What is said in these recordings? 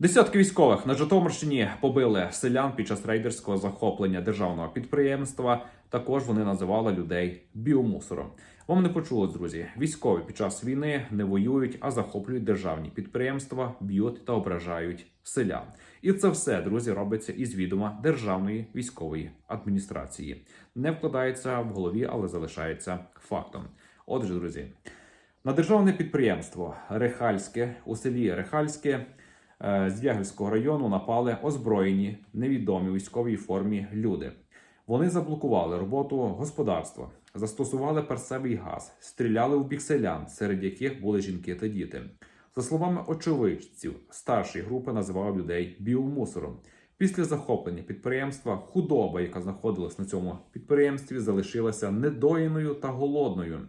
Десятки військових на Житомирщині побили селян під час рейдерського захоплення державного підприємства. Також вони називали людей біомусором. Вам не почулось, друзі. Військові під час війни не воюють, а захоплюють державні підприємства, б'ють та ображають селян. І це все, друзі, робиться із відома державної військової адміністрації. Не вкладається в голові, але залишається фактом. Отже, друзі, на державне підприємство Рехальське у селі Рехальське з Ягельського району напали озброєні невідомі військовій формі люди. Вони заблокували роботу господарства, застосували перцевий газ, стріляли в бік селян, серед яких були жінки та діти. За словами очевидців, старші групи називав людей біомусором. Після захоплення підприємства худоба, яка знаходилась на цьому підприємстві, залишилася недоїною та голодною.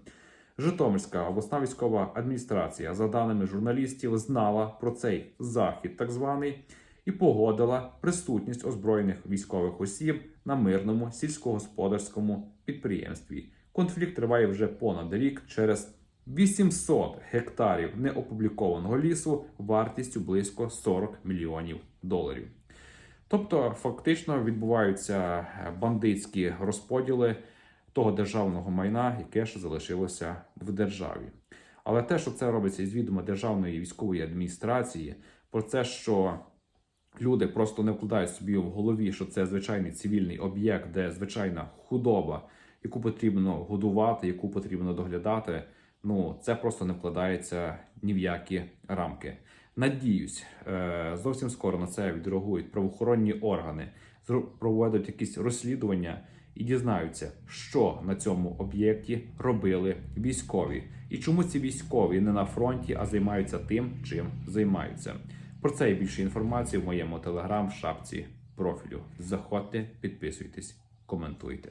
Житомирська обласна військова адміністрація, за даними журналістів, знала про цей захід, так званий, і погодила присутність озброєних військових осіб на мирному сільськогосподарському підприємстві. Конфлікт триває вже понад рік через 800 гектарів неопублікованого лісу вартістю близько 40 мільйонів доларів. Тобто, фактично відбуваються бандитські розподіли того державного майна, яке ще залишилося в державі. Але те, що це робиться із відома державної військової адміністрації, про те, що люди просто не вкладають собі в голові, що це звичайний цивільний об'єкт, де звичайна худоба, яку потрібно годувати, яку потрібно доглядати. Ну це просто не вкладається ні в які рамки. Надіюсь, е, зовсім скоро на це відреагують правоохоронні органи, проведуть якісь розслідування і дізнаються, що на цьому об'єкті робили військові, і чому ці військові не на фронті, а займаються тим, чим займаються. Про це і більше інформації в моєму телеграм шапці профілю. Заходьте, підписуйтесь, коментуйте.